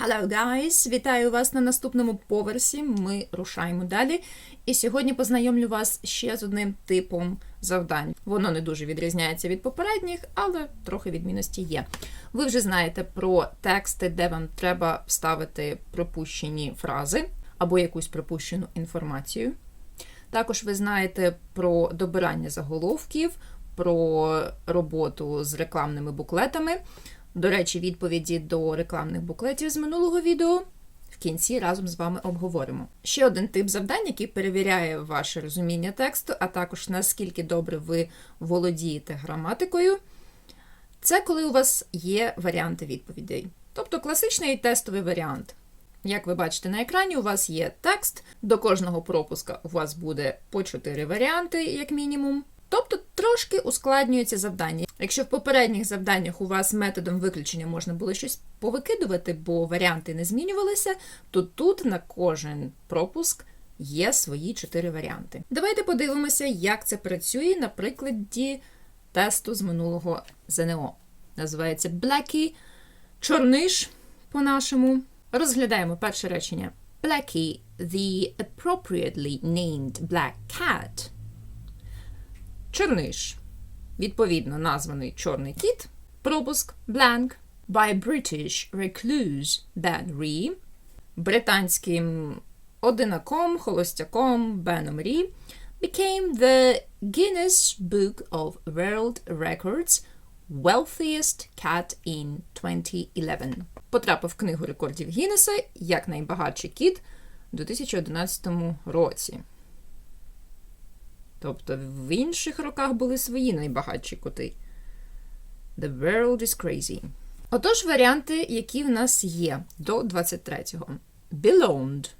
Hello, guys! Вітаю вас на наступному поверсі. Ми рушаємо далі. І сьогодні познайомлю вас ще з одним типом завдань. Воно не дуже відрізняється від попередніх, але трохи відмінності є. Ви вже знаєте про тексти, де вам треба вставити пропущені фрази або якусь пропущену інформацію. Також ви знаєте про добирання заголовків, про роботу з рекламними буклетами. До речі, відповіді до рекламних буклетів з минулого відео в кінці разом з вами обговоримо. Ще один тип завдань, який перевіряє ваше розуміння тексту, а також наскільки добре ви володієте граматикою. Це коли у вас є варіанти відповідей. Тобто класичний тестовий варіант. Як ви бачите на екрані, у вас є текст, до кожного пропуска у вас буде по 4 варіанти, як мінімум. Тобто трошки ускладнюється завдання. Якщо в попередніх завданнях у вас методом виключення можна було щось повикидувати, бо варіанти не змінювалися, то тут на кожен пропуск є свої 4 варіанти. Давайте подивимося, як це працює на прикладі тесту з минулого ЗНО. Називається Blackie. Чорниш по-нашому. Розглядаємо перше речення. Blackie, the appropriately named black cat. Чорниш. Відповідно названий чорний кіт. Пропуск blank by British recluse Ben Ree. Британським одинаком, холостяком Беном Рі became the Guinness Book of World Records Wealthiest Cat in 2011. Потрапив в книгу рекордів Гіннеса як найбагатший кіт у 2011 році. Тобто в інших роках були свої найбагатші коти. The world is crazy. Отож, варіанти, які в нас є до 23-го. Belonged.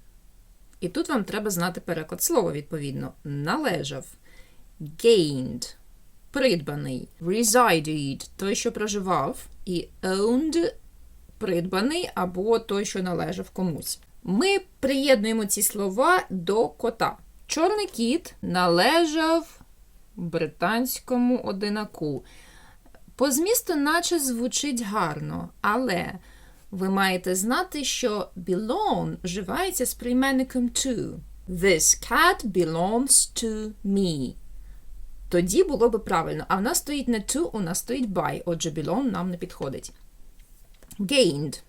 І тут вам треба знати переклад слова, відповідно. Належав. Gained. Придбаний. Resided той, що проживав. І owned придбаний або той, що належав комусь. Ми приєднуємо ці слова до кота. Чорний кіт належав британському одинаку. По змісту, наче звучить гарно, але ви маєте знати, що belong вживається з прийменником to. This cat belongs to me. Тоді було би правильно. А в нас стоїть не to, у нас стоїть by. Отже, belong нам не підходить. Gained.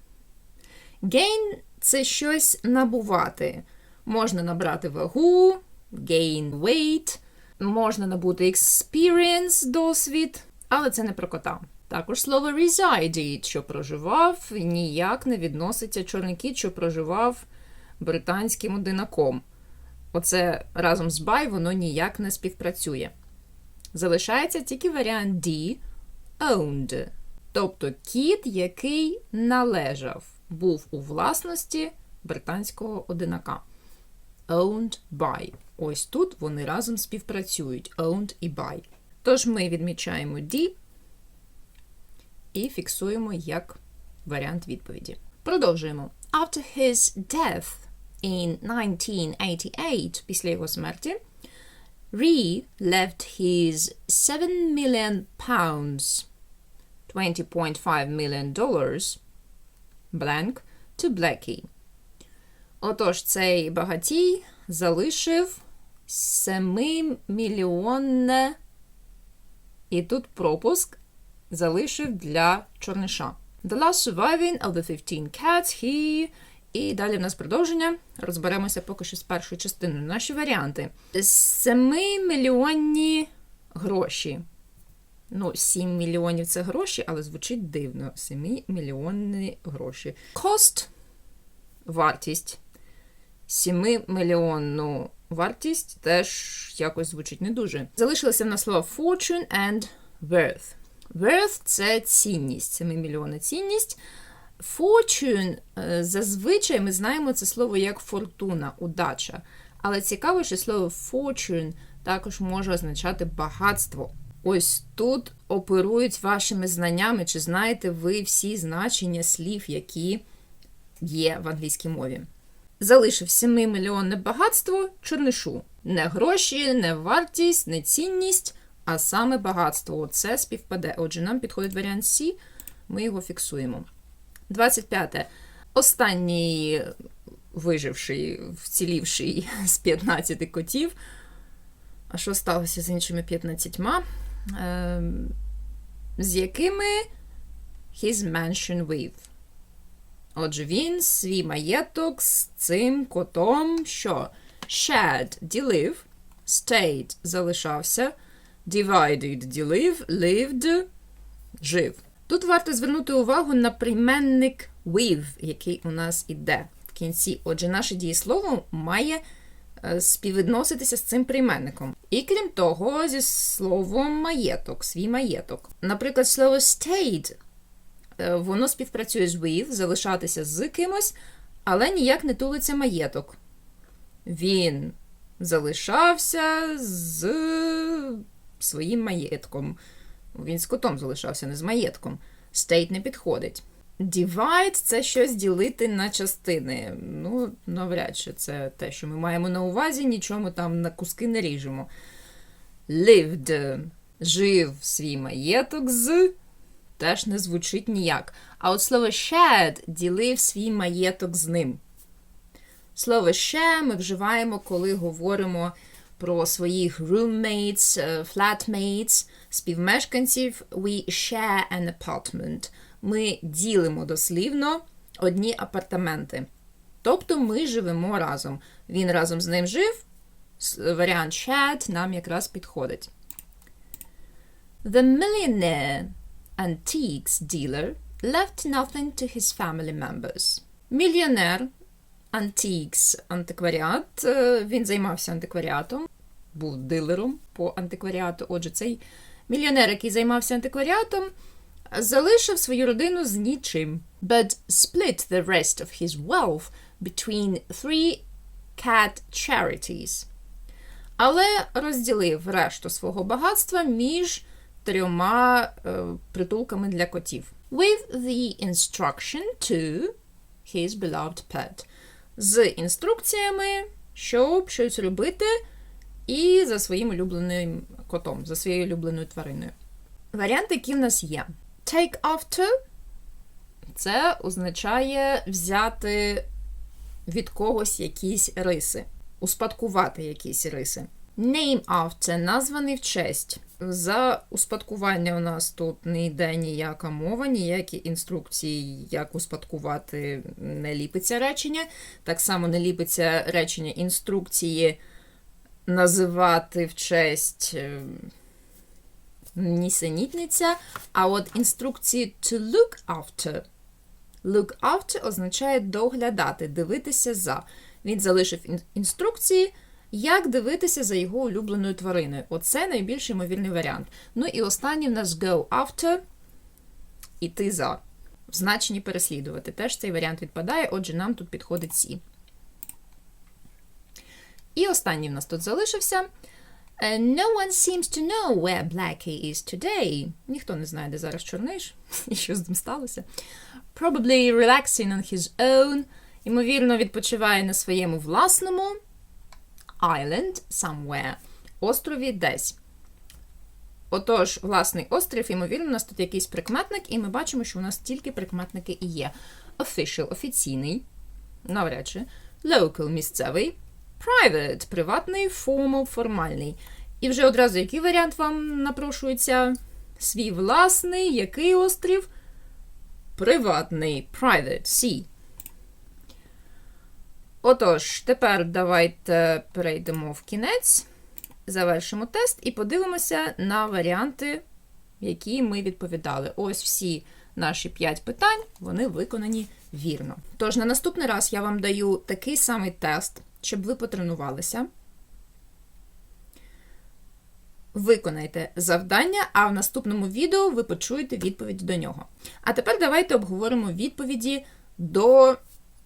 Gain – це щось набувати. Можна набрати вагу, gain weight, можна набути experience, досвід, але це не про кота. Також слово resided, що проживав, ніяк не відноситься чорний кіт, що проживав британським одинаком. Оце разом з by воно ніяк не співпрацює. Залишається тільки варіант D owned. Тобто кіт, який належав, був у власності британського одинака. Owned by. Ось тут вони разом співпрацюють owned і by. Тож ми відмічаємо D і фіксуємо як варіант відповіді. Продовжуємо. After his death in 1988, після його смерті, Ree left his 7 million pounds, 20.5 million dollars, blank, to Blackie. Отож, цей багатій залишив 7 мільйонне, і тут пропуск залишив для чорниша. The last surviving of the 15 cats he... І далі в нас продовження. Розберемося поки що з першою частиною. Наші варіанти. 7 мільйонні гроші. Ну, 7 мільйонів це гроші, але звучить дивно. 7 мільйонні гроші. Cost – вартість. 7 мільйонну вартість теж якось звучить не дуже. Залишилося в нас слова fortune and worth. Worth – це цінність. 7 мільйонна цінність. Fortune е, зазвичай ми знаємо це слово як фортуна, удача. Але цікаво, що слово fortune також може означати багатство. Ось тут оперують вашими знаннями, чи знаєте ви всі значення слів, які є в англійській мові. Залишив 7 мільйонне багатство чорнишу. Не гроші, не вартість, не цінність, а саме багатство. Це співпаде. Отже, нам підходить варіант C, ми його фіксуємо. 25. Останній виживший, вцілівший з 15 котів. А що сталося з іншими 15? Ем, з якими he's mentioned with. Отже, він свій маєток з цим котом, що shared – ділив, stayed – залишався, divided – ділив, lived – жив. Тут варто звернути увагу на прийменник with, який у нас іде в кінці. Отже, наше дієслово має е, співвідноситися з цим прийменником. І крім того, зі словом маєток, свій маєток. Наприклад, слово stayed воно співпрацює з with, залишатися з кимось, але ніяк не тулиться маєток. Він залишався з своїм маєтком. Він з котом залишався, не з маєтком. Stayed не підходить. Divide – це щось ділити на частини. Ну, навряд чи це те, що ми маємо на увазі, нічого ми там на куски не ріжемо. Lived – жив свій маєток з теж не звучить ніяк. А от слово shared – ділив свій маєток з ним. Слово share ми вживаємо, коли говоримо про своїх roommates, е, flatmates, співмешканців. We share an apartment. Ми ділимо дослівно одні апартаменти. Тобто ми живемо разом. Він разом з ним жив. Варіант shared нам якраз підходить. The millionaire antiques dealer left nothing to his family members. Мільйонер Antiques антикваріат. е, Він займався антикваріатом, був дилером по антикваріату. Отже, цей мільйонер, який займався антикваріатом, залишив свою родину з нічим. But split the rest of his wealth between three cat charities. Але розділив решту свого багатства між трьома е, притулками для котів. With the instruction to his beloved pet. З інструкціями, щоб щось робити, і за своїм улюбленим котом, за своєю улюбленою твариною. Варіанти, які в нас є. Take after це означає взяти від когось якісь риси, успадкувати якісь риси. Name after названий в честь. За успадкування у нас тут не йде ніяка мова, ніякі інструкції, як успадкувати не ліпиться речення. Так само не ліпиться речення інструкції називати в честь е, нісенітниця. А от інструкції to look after. Look after означає доглядати, дивитися за. Він залишив інструкції, як дивитися за його улюбленою твариною. Оце найбільш ймовірний варіант. Ну і останній в нас go after іти за. В значенні переслідувати. Теж цей варіант відпадає, отже, нам тут підходить C. І останній в нас тут залишився. Uh, no one seems to know where Blackie is today. Ніхто не знає, де зараз чорниш і що з ним сталося. Probably relaxing on his own. Ймовірно, відпочиває на своєму власному island somewhere. Острові десь. Отож, власний острів, ймовірно, у нас тут якийсь прикметник, і ми бачимо, що у нас тільки прикметники і є. Official – офіційний, навряд чи. Local – місцевий. Private – приватний, formal – формальний. І вже одразу який варіант вам напрошується? Свій власний, який острів? Приватний. Private. C. Отож, тепер давайте перейдемо в кінець, завершимо тест і подивимося на варіанти, які ми відповідали. Ось всі наші 5 питань, вони виконані вірно. Тож, на наступний раз я вам даю такий самий тест, щоб ви потренувалися. Виконайте завдання, а в наступному відео ви почуєте відповідь до нього. А тепер давайте обговоримо відповіді до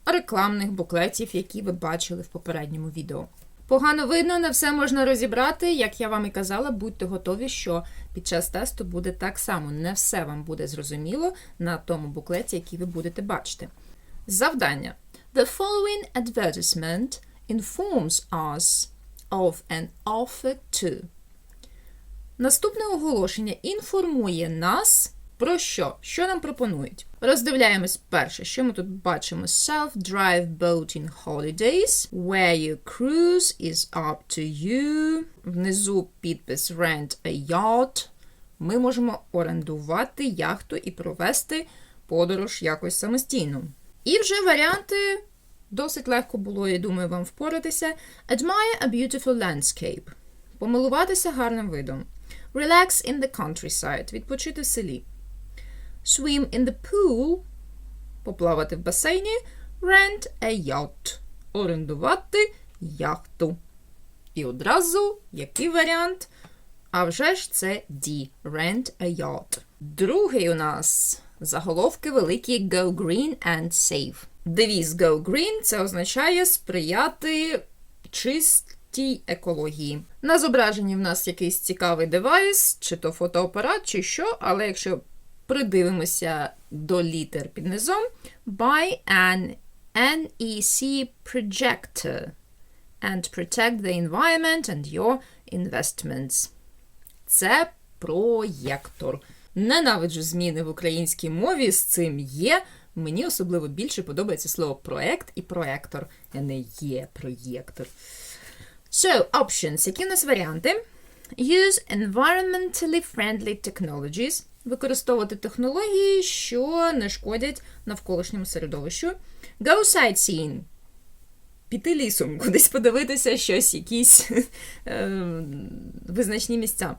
рекламних буклетів, які ви бачили в попередньому відео. Погано видно, не все можна розібрати. Як я вам і казала, будьте готові, що під час тесту буде так само. Не все вам буде зрозуміло на тому буклеті, який ви будете бачити. Завдання. The following advertisement informs us of an offer to. Наступне оголошення інформує нас Про що? Що нам пропонують? Роздивляємось перше, що ми тут бачимо: Self-drive boating holidays, where your cruise is up to you. Внизу підпис Rent a yacht. Ми можемо орендувати яхту і провести подорож якось самостійно. І вже варіанти досить легко було, я думаю, вам впоратися. Admire a beautiful landscape. Помилуватися гарним видом. Relax in the countryside. Відпочити в селі. Swim in the pool. Поплавати в басейні. Rent a yacht. Орендувати яхту. І одразу, який варіант? А вже ж це D. Rent a yacht. Другий у нас заголовки великі Go green and save. Девіз Go green це означає сприяти чистій екології. На зображенні в нас якийсь цікавий девайс, чи то фотоапарат, чи що, але якщо придивимося до літер під низом, buy an NEC projector and protect the environment and your investments. Це проєктор. Ненавиджу зміни в українській мові з цим є. Мені особливо більше подобається слово проект і проектор, а не є проєктор. So, options. Які у нас варіанти? Use environmentally friendly technologies. Використовувати технології, що не шкодять навколишньому середовищу. Go sightseeing. Піти лісом, кудись подивитися щось, якісь е, визначні місця.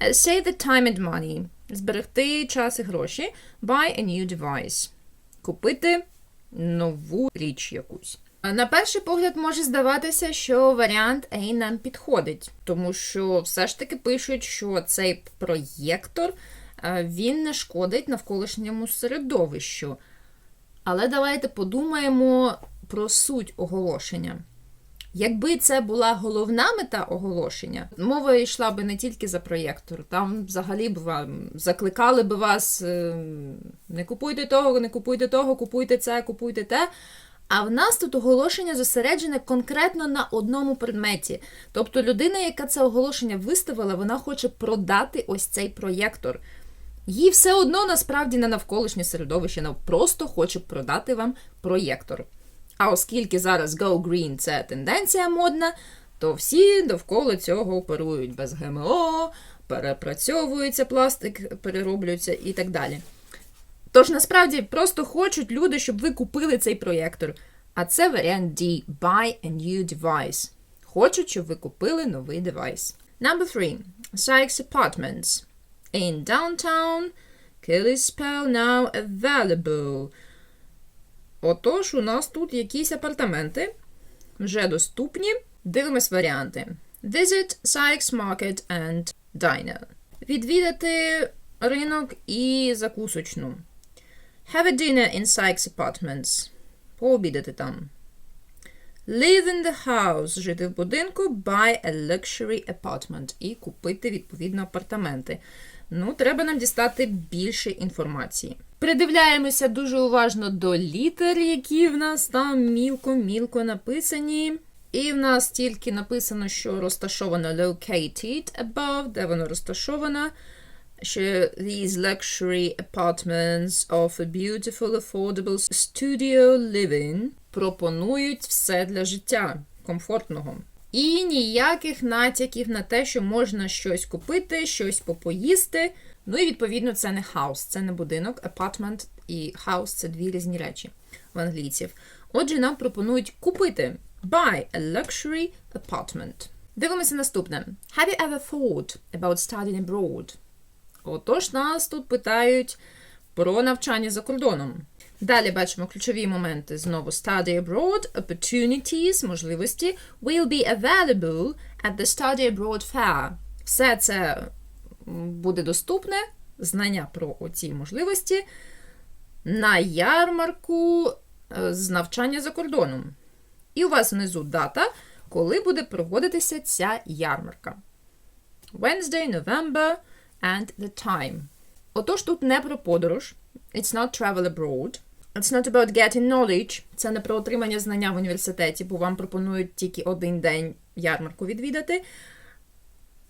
Е, Save the time and money. Зберегти час і гроші. Buy a new device. Купити нову річ якусь. На перший погляд може здаватися, що варіант A нам підходить, тому що все ж таки пишуть, що цей проєктор е, він не шкодить навколишньому середовищу. Але давайте подумаємо про суть оголошення. Якби це була головна мета оголошення, мова йшла би не тільки за проєктор. Там взагалі б вам закликали би вас е, не купуйте того, не купуйте того, купуйте це, купуйте те. А в нас тут оголошення зосереджене конкретно на одному предметі. Тобто людина, яка це оголошення виставила, вона хоче продати ось цей проєктор. Їй все одно насправді не навколишнє середовище, вона просто хоче продати вам проєктор. А оскільки зараз Go Green це тенденція модна, то всі довкола цього оперують без ГМО, перепрацьовується пластик, перероблюється і так далі. Тож насправді просто хочуть люди, щоб ви купили цей проєктор. А це варіант D. Buy a new device. Хочуть, щоб ви купили новий девайс. Number three. Sykes Apartments. In downtown. Kalispell now available. Отож, у нас тут якісь апартаменти вже доступні. Дивимось варіанти. Visit Sykes Market and Diner. Відвідати ринок і закусочну. Have a dinner in Sykes Apartments. Пообідати там. Live in the house. Жити в будинку. Buy a luxury apartment. І купити, відповідно, апартаменти. Ну, треба нам дістати більше інформації. Придивляємося дуже уважно до літер, які в нас там мілко-мілко написані. І в нас тільки написано, що розташовано located above, де воно розташовано. Що these luxury apartments offer beautiful, affordable studio living. Пропонують все для життя комфортного. І ніяких натяків на те, що можна щось купити, щось попоїсти. Ну і відповідно це не хаус, це не будинок, apartment і house – це дві різні речі в англійців. Отже, нам пропонують купити buy a luxury apartment. Дивимося наступне. Have you ever thought about studying abroad? Отож, нас тут питають про навчання за кордоном. Далі бачимо ключові моменти. Знову study abroad, opportunities, можливості, will be available at the study abroad fair. Все це буде доступне, знання про оці можливості на ярмарку е, з навчання за кордоном. І у вас внизу дата, коли буде проводитися ця ярмарка. Wednesday, November and the time. Отож, тут не про подорож. It's not travel abroad. It's not about getting knowledge. Це не про отримання знання в університеті, бо вам пропонують тільки один день ярмарку відвідати.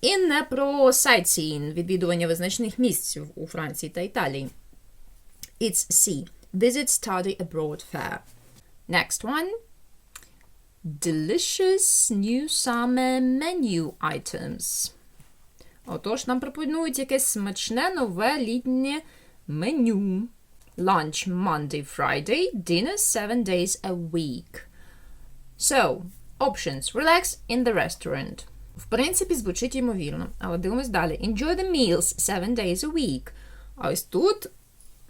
І не про sightseeing, відвідування визначних місць у Франції та Італії. It's C. Visit study abroad fair. Next one. Delicious new summer menu items. Отож, нам пропонують якесь смачне нове літнє меню. Lunch Monday, Friday, dinner seven days a week. So, options. Relax in the restaurant. В принципі, звучить ймовірно. Але дивимось далі. Enjoy the meals seven days a week. А ось тут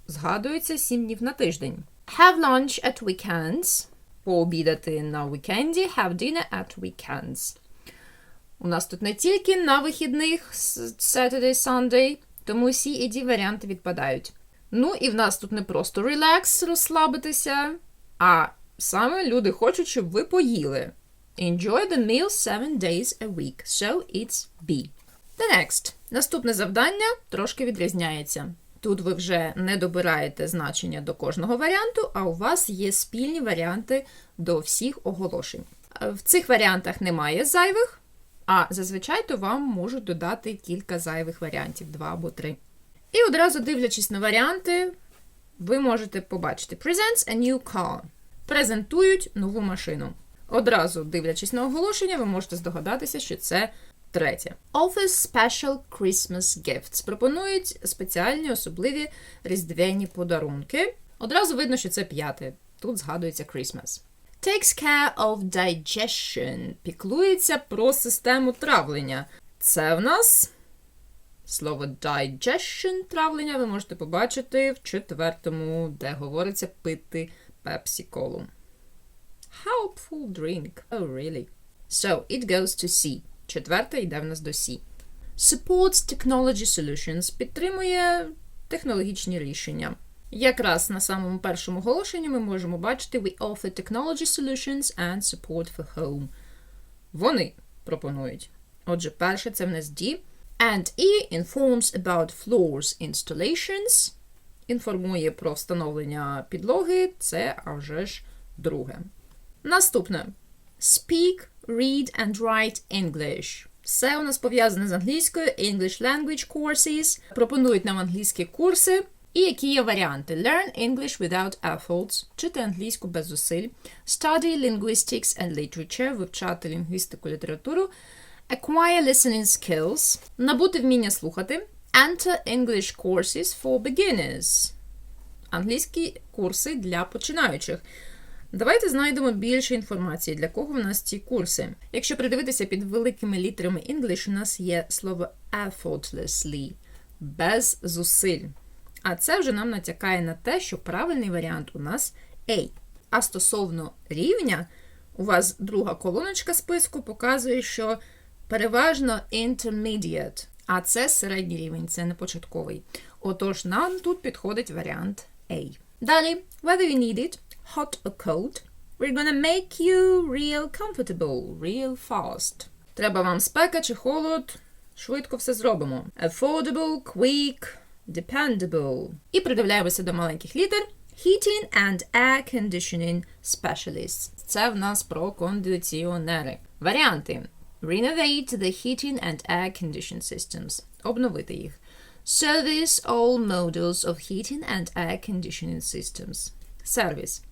згадується 7 днів на тиждень. Have lunch at weekends. Пообідати на вікенді. Have dinner at weekends. У нас тут не тільки на вихідних Saturday, Sunday, тому всі і ді варіанти відпадають. Ну, і в нас тут не просто relax, розслабитися, а саме люди хочуть, щоб ви поїли. Enjoy the meal seven days a week. So it's B. The next. Наступне завдання трошки відрізняється. Тут ви вже не добираєте значення до кожного варіанту, а у вас є спільні варіанти до всіх оголошень. В цих варіантах немає зайвих, а зазвичай то вам можуть додати кілька зайвих варіантів, два або три. І одразу дивлячись на варіанти, ви можете побачити Presents a new car. Презентують нову машину. Одразу дивлячись на оголошення, ви можете здогадатися, що це третє. Office Special Christmas Gifts. Пропонують спеціальні особливі різдвяні подарунки. Одразу видно, що це п'яте. Тут згадується Christmas. Takes care of digestion. Піклується про систему травлення. Це в нас слово digestion травлення ви можете побачити в четвертому, де говориться пити пепсі-колу. Helpful drink. Oh, really? So, it goes to C. Четверте йде в нас до C. Supports technology solutions. Підтримує технологічні рішення. Якраз на самому першому оголошенні ми можемо бачити We offer technology solutions and support for home. Вони пропонують. Отже, перше це в нас D. And E informs about floors installations. Інформує про встановлення підлоги. Це а вже ж друге. Наступне. Speak, read and write English. Все у нас пов'язане з англійською English Language Courses. Пропонують нам англійські курси. І які є варіанти? Learn English without efforts, вчити англійську без зусиль, study linguistics and literature, вивчати лінгвістику літературу, acquire listening skills, набути вміння слухати, enter English courses for beginners, англійські курси для починаючих. Давайте знайдемо більше інформації, для кого в нас ці курси. Якщо придивитися під великими літерами English, у нас є слово effortlessly, без зусиль. А це вже нам натякає на те, що правильний варіант у нас A. А стосовно рівня, у вас друга колоночка списку показує, що переважно intermediate, а це середній рівень, це не початковий. Отож, нам тут підходить варіант A. Далі, whether you need it, hot or cold, we're gonna make you real comfortable, real fast. Треба вам спека чи холод, швидко все зробимо. Affordable, quick, dependable. І придивляємося до маленьких літер. Heating and Air Conditioning Specialists. Це в нас про кондиціонери. Варіанти. Renovate the heating and air condition systems. Обновити їх. Service all models of heating and air conditioning systems. Сервіс.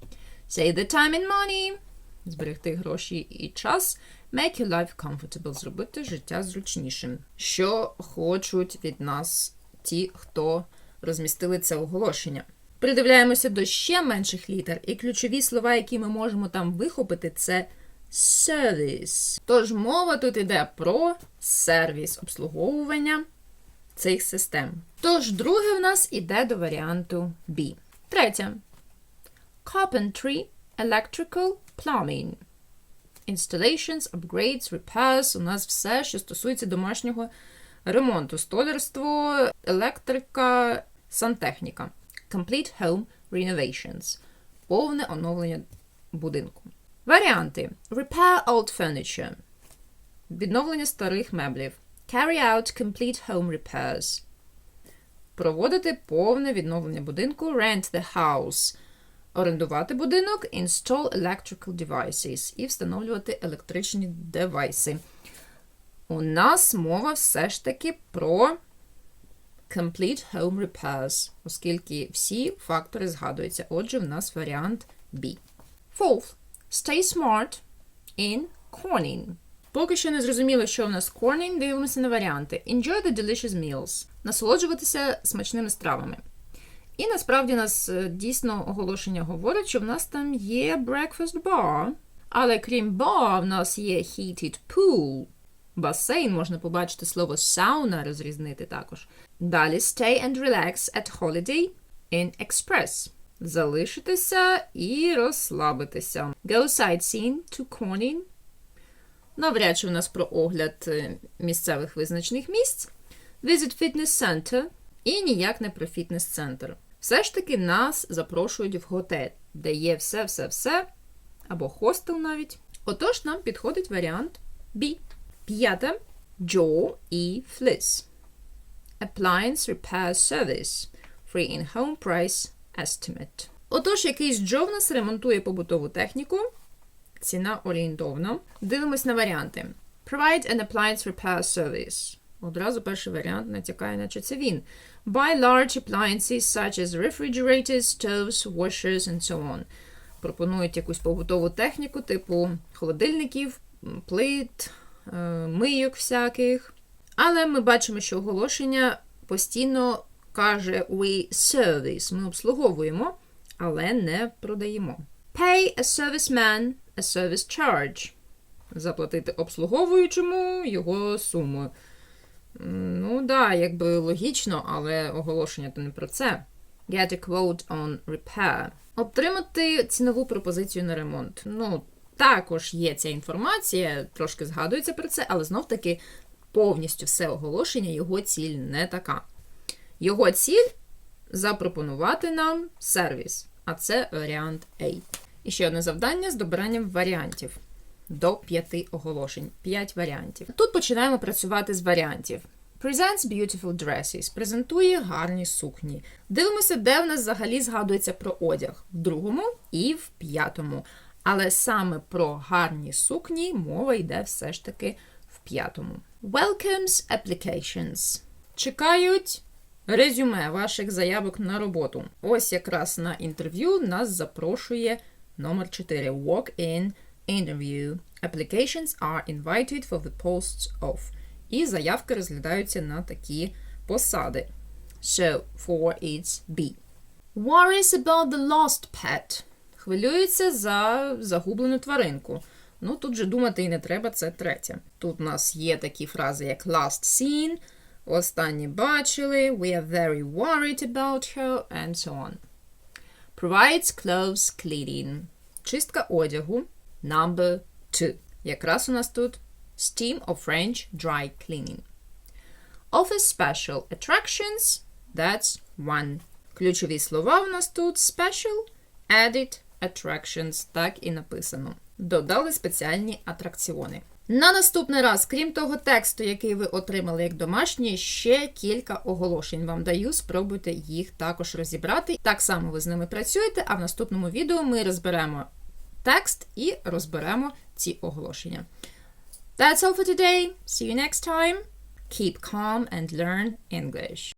Save the time and money. Зберегти гроші і час. Make your life comfortable. Зробити життя зручнішим. Що хочуть від нас ті, хто розмістили це оголошення. Придивляємося до ще менших літер, і ключові слова, які ми можемо там вихопити, це service. Тож мова тут йде про сервіс обслуговування цих систем. Тож, друге в нас іде до варіанту B. Третє. Carpentry, electrical, plumbing. Installations, upgrades, repairs. У нас все, що стосується домашнього ремонту, столярство, електрика, сантехніка. Complete home renovations. Повне оновлення будинку. Варіанти: Repair old furniture. Відновлення старих меблів. Carry out complete home repairs. Проводити повне відновлення будинку. Rent the house. Орендувати будинок. Install electrical devices. І встановлювати електричні девайси. У нас мова все ж таки про complete home repairs, оскільки всі фактори згадуються. Отже, в нас варіант B. Fourth. Stay smart in corning. Поки що не зрозуміло, що в нас corning, дивимося на варіанти. Enjoy the delicious meals. Насолоджуватися смачними стравами. І насправді нас е, дійсно оголошення говорить, що в нас там є breakfast bar, але крім bar, в нас є heated pool. Басейн можна побачити слово sauna розрізнити також. Далі stay and relax at holiday in express. Залишитися і розслабитися. Go sightseeing to Corning. Навряд чи у нас про огляд е, місцевих визначених місць. Visit Fitness Center і ніяк не про фітнес-центр. Все ж таки нас запрошують в готель, де є все-все-все, або хостел навіть. Отож, нам підходить варіант B. П'яте. Jaw і Fliss. Appliance Repair Service. Free in-home price estimate. Отож, якийсь Джо в нас ремонтує побутову техніку. Ціна орієнтовна. Дивимось на варіанти. Provide an appliance repair service. Одразу перший варіант натякає, наче це він. Buy large appliances such as refrigerators, stoves, washers and so on. Пропонують якусь побутову техніку, типу холодильників, плит, е, мийок всяких. Але ми бачимо, що оголошення постійно каже we service. Ми обслуговуємо, але не продаємо. Pay a serviceman a service charge. Заплатити обслуговуючому його суму. Ну, да, якби логічно, але оголошення то не про це. Get a quote on repair. Отримати цінову пропозицію на ремонт. Ну, також є ця інформація, трошки згадується про це, але знов-таки повністю все оголошення, його ціль не така. Його ціль запропонувати нам сервіс, а це варіант A. І ще одне завдання з добиранням варіантів до п'яти оголошень. П'ять варіантів. Тут починаємо працювати з варіантів. Presents beautiful dresses. Презентує гарні сукні. Дивимося, де в нас взагалі згадується про одяг в другому і в п'ятому. Але саме про гарні сукні мова йде все ж таки в п'ятому. Welcomes applications. Чекають резюме ваших заявок на роботу. Ось якраз на інтерв'ю нас запрошує номер 4 Walk-in interview. Applications are invited for the posts of. І заявки розглядаються на такі посади. So, for its B. Worries about the lost pet. Хвилюється за загублену тваринку. Ну, тут же думати і не треба, це третє. Тут у нас є такі фрази, як last seen, останні бачили, we are very worried about her, and so on. Provides clothes cleaning. Чистка одягу. Number two. Якраз у нас тут steam or French dry cleaning. Office special attractions. That's one. Ключові слова у нас тут special, added, attractions. Так і написано. Додали спеціальні атракціони. На наступний раз, крім того тексту, який ви отримали як домашній, ще кілька оголошень вам даю. Спробуйте їх також розібрати. Так само ви з ними працюєте, а в наступному відео ми розберемо текст і розберемо ці оголошення. That's all for today. See you next time. Keep calm and learn English.